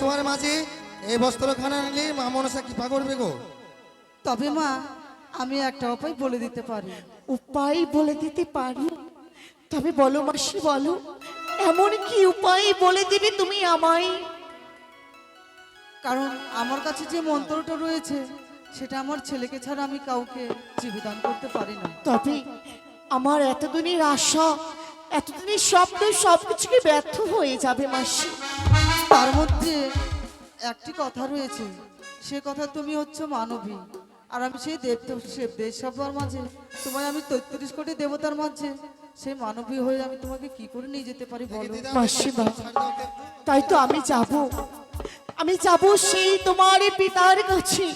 সময়ের মাঝে এই বস্ত্রখানা নিলে মা মনসা কৃপা করবে গো। তবে মা আমি একটা উপায় বলে দিতে পারি। উপায় বলে দিতে পারি? তবে বলো মাসি বলো। এমন কি উপায় বলে দিবে তুমি আমায়? কারণ আমার কাছে যে মন্ত্রটা রয়েছে সেটা আমার ছেলেকে ছাড়া আমি কাউকে জীবিদান করতে পারি না। তবে আমার এতদিনের আশা এতদিনের স্বপ্ন সবকিছুকে ব্যর্থ হয়ে যাবে মাসি। তার মধ্যে একটি কথা রয়েছে। সে কথা তুমি হচ্ছে মানবী। আর আমি সেই দেব দেশ সবার মাঝে তোমায় আমি তৈত্রিশ কোটি দেবতার মাঝে সেই মানবী হয়ে আমি তোমাকে কি করে নিয়ে যেতে পারি বলো। তাই তো আমি যাব। আমি যাব সেই তোমার পিতার কাছে।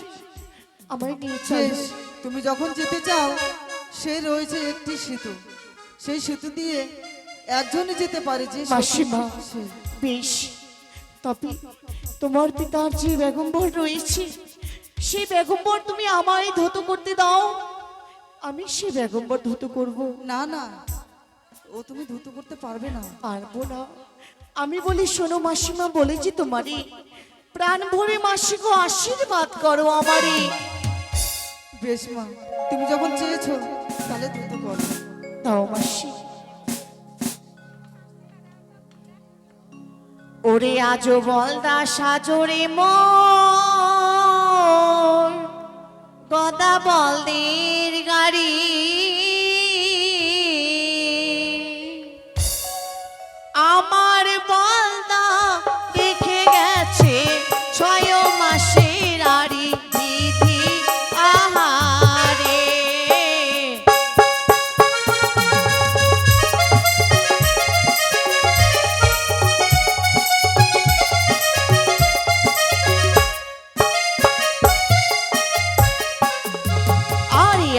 আমায় নিয়ে তুমি যখন যেতে চাও সে রয়েছে একটি সেতু। সেই সেতু দিয়ে একজনই যেতে পারে যে মাসিমা বেশ। তবে তোমার পিতার যে বেগম্বর রয়েছে সেই বেগম্বর তুমি আমায় ধত করতে দাও। আমি সে বেগম্বর ধত করব। না না ও তুমি ধুত করতে পারবে না। পারব না। আমি বলি শোনো মাসিমা বলেছি তোমারই প্রাণ ভরে মাসিকে আশীর্বাদ করো আমারই বেশ মা তুমি যখন চেয়েছো তাহলে ধুত করো। তাও মাসি। ওরে আজো বলদা সাজরে মোর গদা বলদের গাড়ি।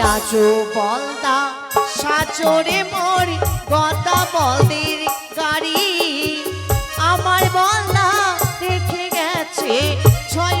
আজো বলদা সাচরে মরি গদা বলদের গাড়ি। আমার বলদা দেখে গেছে ছয়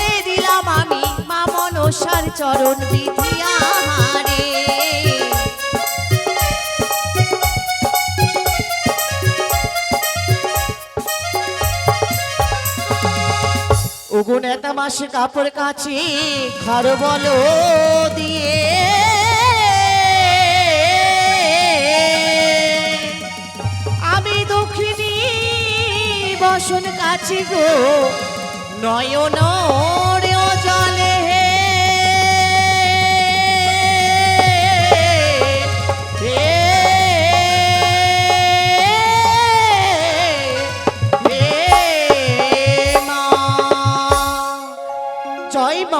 মনসার চরণ বিধিয়া হারে ওগো নেতা মাসে কাপড় কাছে ঘর বলো দিয়ে। আমি দক্ষিণী বসন কাছে গো, নয়ন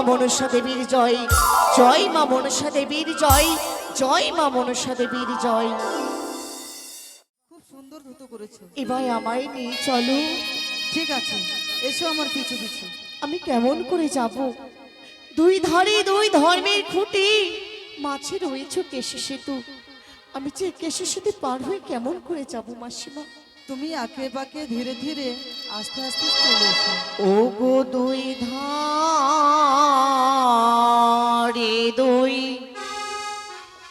মনসা দেবীর জয়। জয় মা মনসা দেবীর জয়। জয় মা মনসা দেবীর জয়। খুব সুন্দর ধুতো করেছ। এবার আমায় নিয়ে চলো। ঠিক আছে এসো আমার পিছু পিছু। আমি কেমন করে যাব? দুই ধারে দুই ধর্মের খুঁটি। মাঝে রয়েছে কেশে সেতু। আমি যে কেশে সেতু পার হয়ে কেমন করে যাব মাসিমা? তুমি আঁকে বাঁকে ধীরে ধীরে আস্তে আস্তে চলে ও গো দুই ধরে দুই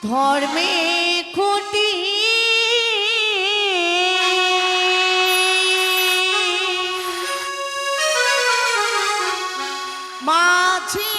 ধর্মে খুঁটি। মাঝি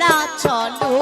তোমরা চলো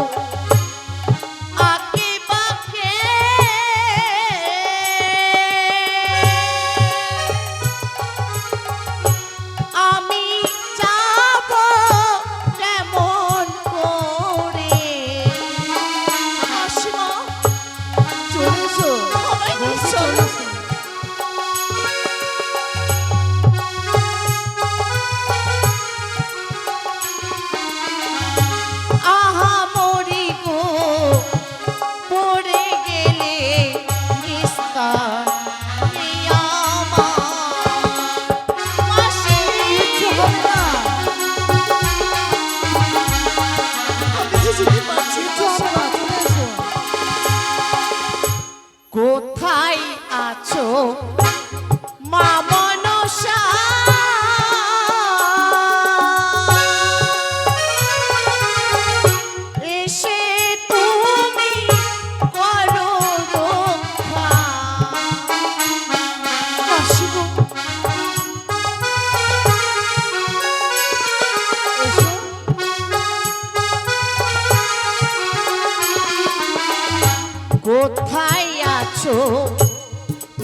কোথায় আছো?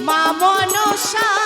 মা মনসা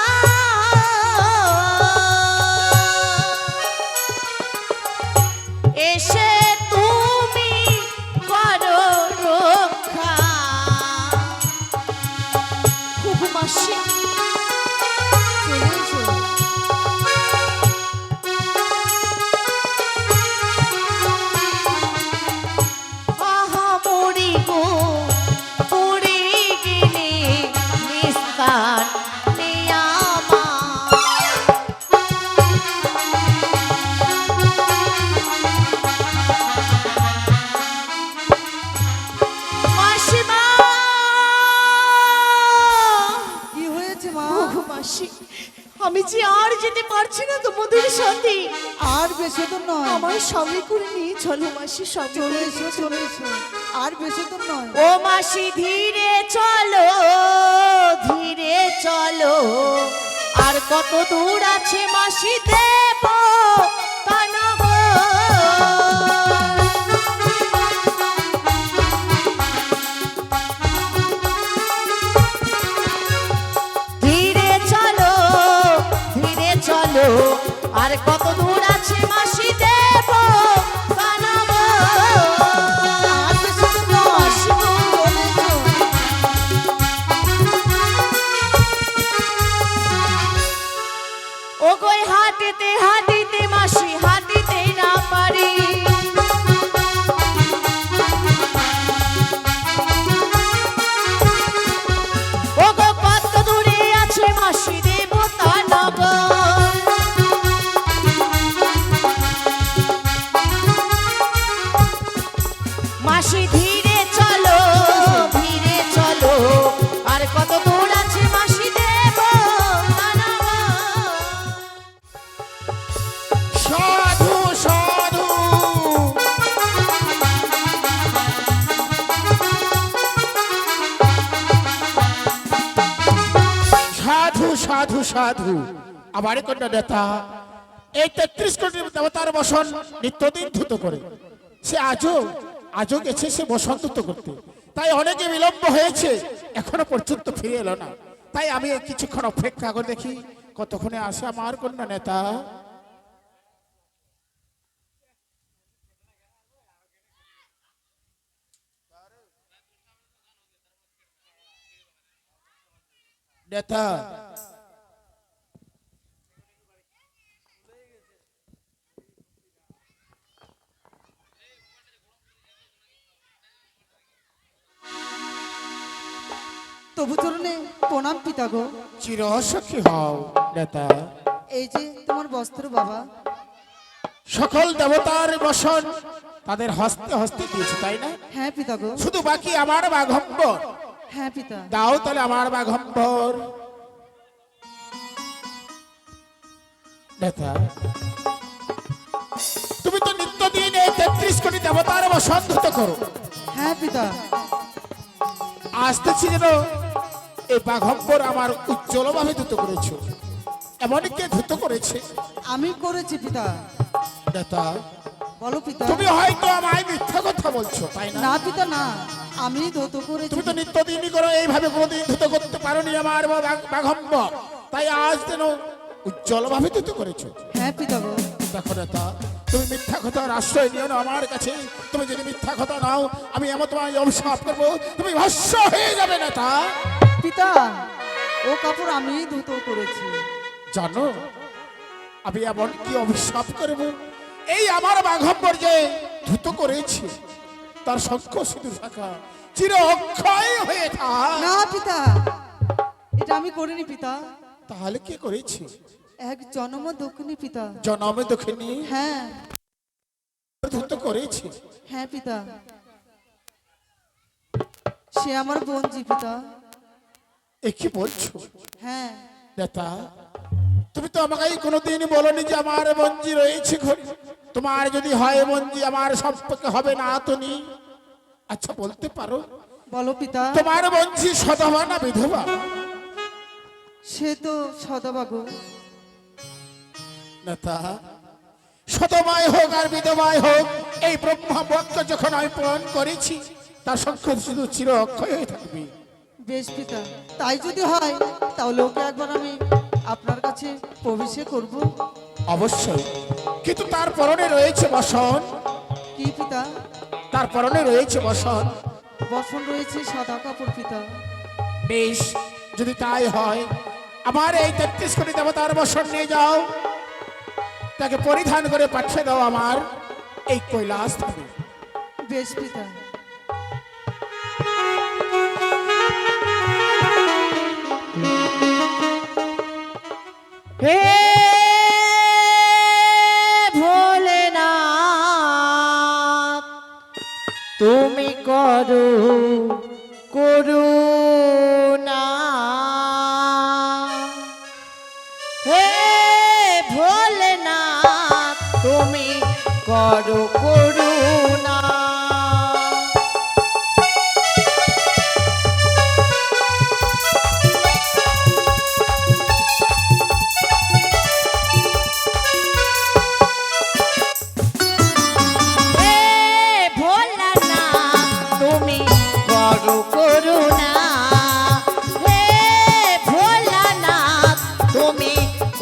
আমার সঙ্গে করে নিয়ে চলো মাসি সঙ্গে চলে এসো চলে এসো। আর বেশি তো নয়। ও মাসি ধীরে চলো ধীরে চলো। আর কত দূর আছে মাসি দেব ধীরে চলো ধীরে চলো আর কত দূর কন্যা নেতা, এই তেত্রিশ কোটি দেবতার বসন নিত্যদিন ধুত করে। সে আজও আজও গেছে সে বসন ধুত করতে। তাই অনেকে বিলম্ব হয়েছে, এখনও পর্যন্ত ফিরে এলো না। তাই আমি কিছুক্ষণ অপেক্ষা করে দেখি, কতক্ষণে আসে আমার কন্যা নেতা। নেতা তবু চরণে প্রণাম পিতা গো। চিরসখী হও নেতা। এই যে তোমার বস্ত্র বাবা। সকল দেবতার বসন তাদের হস্তে হস্তে দিয়েছে তাই না? হ্যাঁ পিতা গো। শুধু বাকি আমার বাঘম্বর। হ্যাঁ পিতা। দাও তাহলে আমার বাঘম্বর। নেতা। তুমি তো নিত্যদিন এই তেত্রিশ কোটি দেবতার বসন ধুত করো। হ্যাঁ পিতা। আসতেছি যেন এই বাঘম্বর আমার উজ্জ্বলভাবে ধুত করেছ। এমনকি ধুত করেছে। আমি করেছি পিতা। নেতা বলো পিতা। তুমি হয়তো আমায় মিথ্যা কথা বলছো তাই না? না পিতা না। আমি ধৌত করেছি। তুমি তো নিত্যদিনই করো এইভাবে কোনোদিন ধুত করতে পারোনি আমার বাঘম্বর। তাই আজ যেন উজ্জ্বলভাবে ধুত করেছ। হ্যাঁ পিতা গো। দেখো নেতা তুমি মিথ্যা কথার আশ্রয় নিও না আমার কাছে। তুমি যদি মিথ্যা কথা নাও আমি এমন তোমায় অভিশাপ করব তুমি ভস্য হয়ে যাবে নেতা পিতা ও কাপড় আমি ধৌত করেছি। জানো আমি এমন কি অভিশাপ করব? এই আমার বাঘম্বর যে ধুত করেছে তার শঙ্খ সিঁদুর শাখা চির অক্ষয় হয়ে না পিতা এটা আমি করিনি পিতা। তাহলে কি করেছি? এক জন্ম দক্ষিণী পিতা। জনমে দক্ষিণী হ্যাঁ। ধুত করেছি? হ্যাঁ পিতা। সে আমার বোনজি পিতা। এ কি বলছো? হ্যাঁ। নেতা তুমি তো আমাকে কোনোদিন বলনি যে আমার মঞ্জি রয়েছে ঘরে। তোমার যদি হয় মঞ্জি আমার সম্পর্কে হবে না তুমি। আচ্ছা বলতে পারো। বলো পিতা। তোমার মঞ্জি সদবা না বিধবা? সে তো সদাবাগো নেতা শতমায় হোক আর বিধবায় হোক এই ব্রহ্মা যখন আমি পূরণ করেছি তার সংখ্য শুধু চির অক্ষয় হয়ে থাকবে বেশ পিতা। তাই যদি হয় তাহলে ওকে একবার আমি আপনার কাছে প্রবেশে করব। অবশ্যই। কিন্তু তার পরনে রয়েছে বসন। কি পিতা? তার পরনে রয়েছে বসন। বসন রয়েছে সাদা কাপড় পিতা। বেশ যদি তাই হয় আমার এই তেত্রিশ কোটি দেবতার বসন নিয়ে যাও। তাকে পরিধান করে পাঠিয়ে দাও আমার এই কৈলাস বেশ পিতা। হে ভোলেনাথ তুমি করু করুণা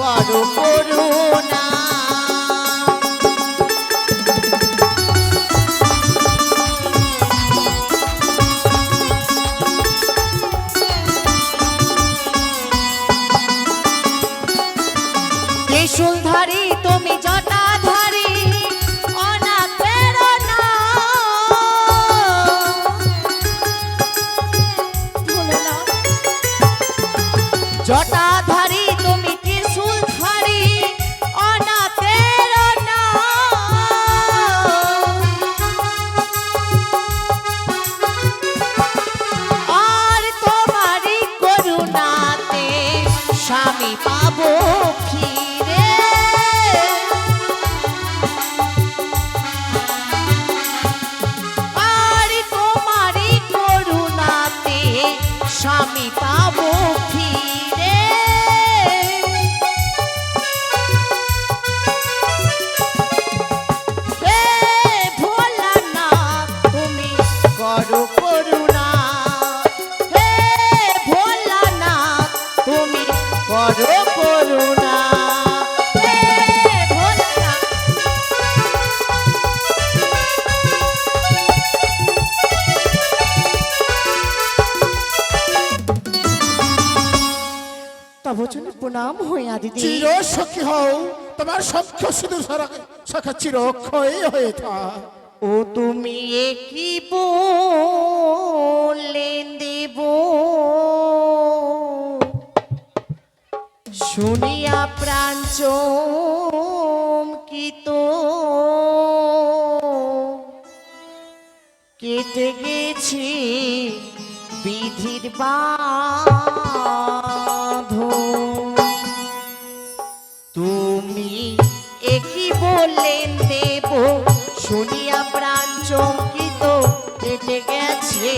করো করুণা স্বামী পাবো প্রণাম হয়ে আদিদি চির সখী হও তোমার সখ্য সিধু সখা চির ক্ষয় হয়ে থাক। ও তুমি কি বললেন দেব? শুনিয়া প্রাণ চমকিত। কেটে গেছে বিধির বাঁধন বললেন দেব শুনিয়া প্রাণ চমকিত কেটে গেছে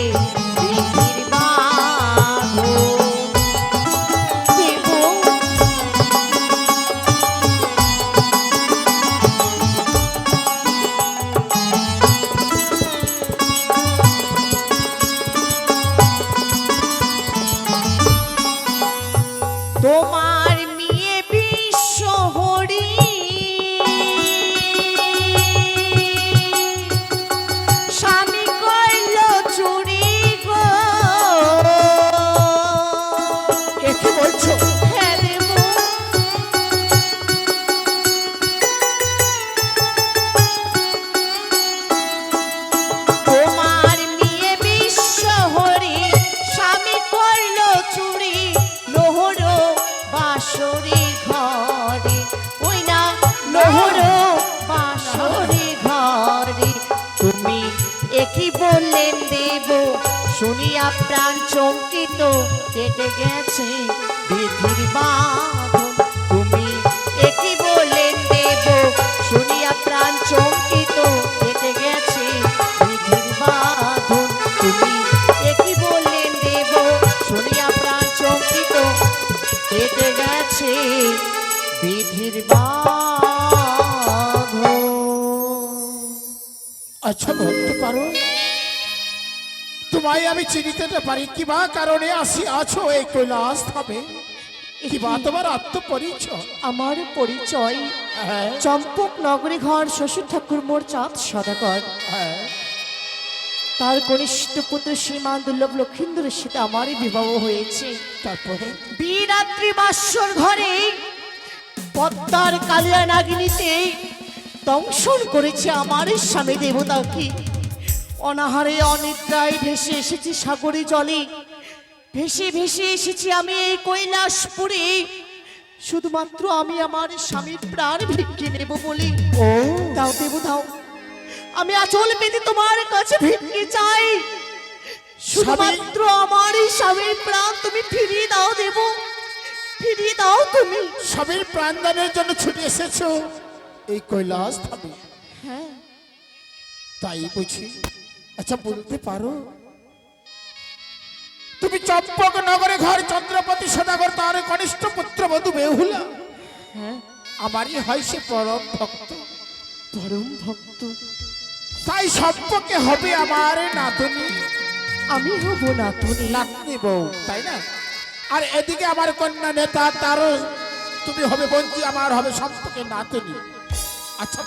প্রাণ চমকিত, কেটে গেছে বিধির বাঁধন তুমি একই বললেন দেব, শুনিয়া প্রাণ চমকিত, কেটে গেছে বিধির বাঁধন তুমি একই বললেন দেব, শুনিয়া প্রাণ চমকিত, কেটে গেছে বিধির বাঁধন আচ্ছা বলতে পারো? তোমায় আমি চিনিতে পারি। কিবা কারণে আসি আছো এই কৈলাস ধামে? কিবা তোমার আত্মপরিচয়? আমার পরিচয় হ্যাঁ। চম্পক নগরে ঘর শ্বশুর ঠাকুর মোর চাঁদ সদাকর হ্যাঁ। তার কনিষ্ঠ পুত্র শ্রীমান দুর্লভ লক্ষিন্দরের সাথে আমারই বিবাহ হয়েছে। তারপরে? বীরাত্রি বাসর ঘরে পদ্মার কালিয়া নাগিনীতে দংশন করেছে আমার স্বামী দেবতাকে। অনাহারে অনিদ্রায় ভেসে এসেছি সাগরে জলে। ভেসে ভেসে এসেছি আমি এই কৈলাসপুরে। শুধুমাত্র আমি আমার স্বামীর প্রাণ ভিক্ষে নেব বলে। ও। দাও দেব দাও। আমি আচল পেতে তোমার কাছে ভিক্ষে চাই। শুধুমাত্র আমার এই স্বামীর প্রাণ তুমি ফিরিয়ে দাও দেব। ফিরিয়ে দাও তুমি। স্বামীর প্রাণদানের জন্য ছুটে এসেছ। এই কৈলাস ধামে হ্যাঁ। তাই বুঝি। আচ্ছা বলতে পারো। তুমি চম্পক নগরে ঘর চন্দ্রপতি সদাগর তার কনিষ্ঠ পুত্র বধূ বেহুলা। হ্যাঁ। আমারই হয় সে পরম ভক্ত। পরম ভক্ত। তাই সম্পর্কে হবে আমার নাতনি। আমি হব না তুমি নাতনি বউ তাই না? আর এদিকে আমার কন্যা নেতা তারও তুমি হবে বঞ্চি আমার হবে সম্পর্কে নাতনি। আচ্ছা